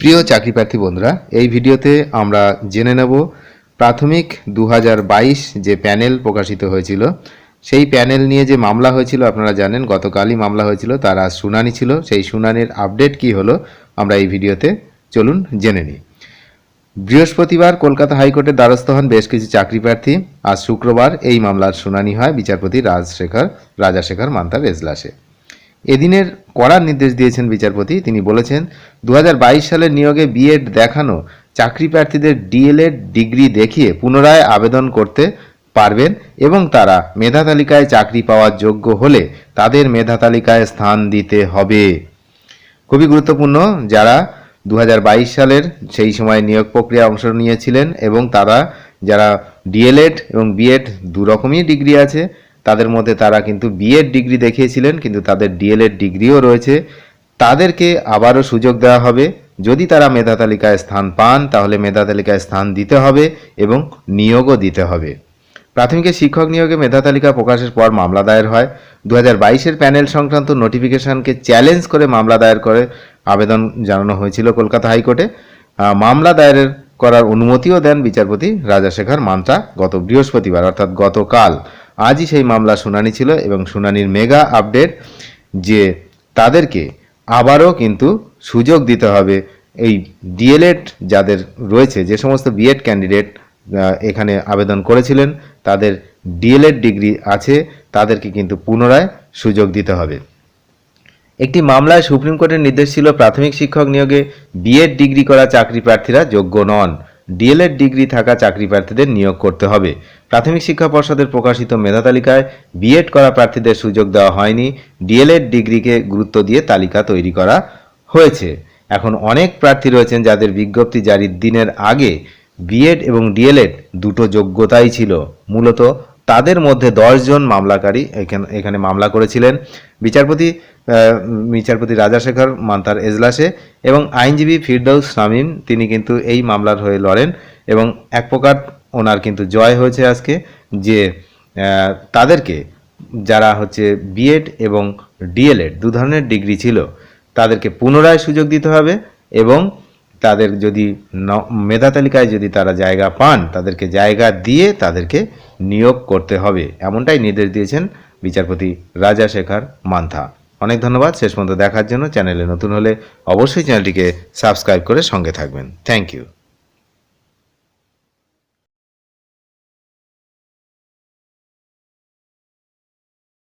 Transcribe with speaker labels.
Speaker 1: প্রিয় চাকরি প্রার্থী বন্ধুরা, এই ভিডিওতে আমরা জেনে নেব প্রাথমিক দু হাজার বাইশ যে প্যানেল প্রকাশিত হয়েছিল, সেই প্যানেল নিয়ে যে মামলা হয়েছিল, আপনারা জানেন, গতকালই মামলা হয়েছিল, তার আজ শুনানি ছিল। সেই শুনানির আপডেট কি হলো, আমরা এই ভিডিওতে চলুন জেনে নিই। বৃহস্পতিবার কলকাতা হাইকোর্টের দ্বারস্থ হন বেশ কিছু চাকরি প্রার্থী। আজ শুক্রবার এই মামলার শুনানি হয় বিচারপতি রাজশেখর, রাজাশেখর মান্তার এজলাসে। এদিনের কড়া নির্দেশ দিয়েছেন বিচারপতি। তিনি বলেছেন দু হাজার বাইশ সালের নিয়োগে বিএড দেখানো চাকরি প্রার্থীদের ডিএলএড ডিগ্রি দেখিয়ে পুনরায় আবেদন করতে পারবেন এবং তারা মেধা তালিকায় চাকরি পাওয়ার যোগ্য হলে তাদের মেধা তালিকায় স্থান দিতে হবে। খুবই গুরুত্বপূর্ণ, যারা দু হাজার বাইশ সালের সেই সময় নিয়োগ প্রক্রিয়া অংশ নিয়েছিলেন এবং তারা, যারা ডিএলএড এবং বিএড দু রকমই ডিগ্রি আছে তাদের মধ্যে তারা কিন্তু বিএড ডিগ্রি দেখিয়েছিলেন, কিন্তু তাদের ডিএলএড ডিগ্রিও রয়েছে। তাদেরকে আবারও সুযোগ দেওয়া হবে। যদি তারা মেধা তালিকায় স্থান পান, তাহলে মেধা তালিকায় স্থান দিতে হবে এবং নিয়োগও দিতে হবে। প্রাথমিকের শিক্ষক নিয়োগে মেধা তালিকা প্রকাশের পর মামলা দায়ের হয়। দু হাজার প্যানেল সংক্রান্ত নোটিফিকেশনকে চ্যালেঞ্জ করে মামলা দায়ের করে আবেদন জানানো হয়েছিল কলকাতা হাইকোর্টে। মামলা দায়েরের করার অনুমতিও দেন বিচারপতি রাজাশেখর মান্ত্রা গত বৃহস্পতিবার, অর্থাৎ গতকাল। আজই সেই মামলা শুনানি ছিল এবং শুনানির মেগা আপডেট যে তাদেরকে আবারও কিন্তু সুযোগ দিতে হবে। এই ডিএলএড যাদের রয়েছে, যে সমস্ত বিএড ক্যান্ডিডেট এখানে আবেদন করেছিলেন, তাদের ডিএলএড ডিগ্রি আছে, তাদেরকে কিন্তু পুনরায় সুযোগ দিতে হবে। একটি মামলায় সুপ্রিম কোর্টের নির্দেশ ছিল প্রাথমিক শিক্ষক নিয়োগে বিএড ডিগ্রি করা চাকরি প্রার্থীরা যোগ্য নন। ডিএলএড ডিগ্রি থাকা চাকরি প্রার্থীদের নিয়োগ করতে হবে। প্রাথমিক শিক্ষা পর্ষদের প্রকাশিত মেধা তালিকায় বিএড করা প্রার্থীদের সুযোগ দেওয়া হয়নি। ডিএলএড ডিগ্রিকে গুরুত্ব দিয়ে তালিকা তৈরি করা হয়েছে। এখন অনেক প্রার্থী রয়েছেন যাদের বিজ্ঞপ্তি জারির দিনের আগে বিএড এবং ডিএলএড দুটো যোগ্যতাই ছিল। মূলত তাদের মধ্যে দশজন মামলাকারী এখানে এখানে মামলা করেছিলেন। বিচারপতি বিচারপতি রাজাশেখর, মান্তার এজলাসে এবং আইনজীবী ফিরদৌস শামীম তিনি কিন্তু এই মামলার হয়ে লড়েন এবং এক প্রকার ওনার কিন্তু জয় হয়েছে আজকে যে তাদেরকে যারা হচ্ছে বিএড এবং ডিএলএড দু ধরনের ডিগ্রি ছিল, তাদেরকে পুনরায় সুযোগ দিতে হবে এবং তাদের যদি মেধা তালিকায় যদি তারা জায়গা পান, তাদেরকে জায়গা দিয়ে তাদেরকে নিয়োগ করতে হবে। এমনটাই নির্দেশ দিয়েছেন বিচারপতি রাজা শেখর মান্থা। অনেক ধন্যবাদ। শেষ পর্যন্ত দেখার জন্য চ্যানেলে নতুন হলে অবশ্যই চ্যানেলটিকে সাবস্ক্রাইব করে সঙ্গে থাকবেন। Thank you.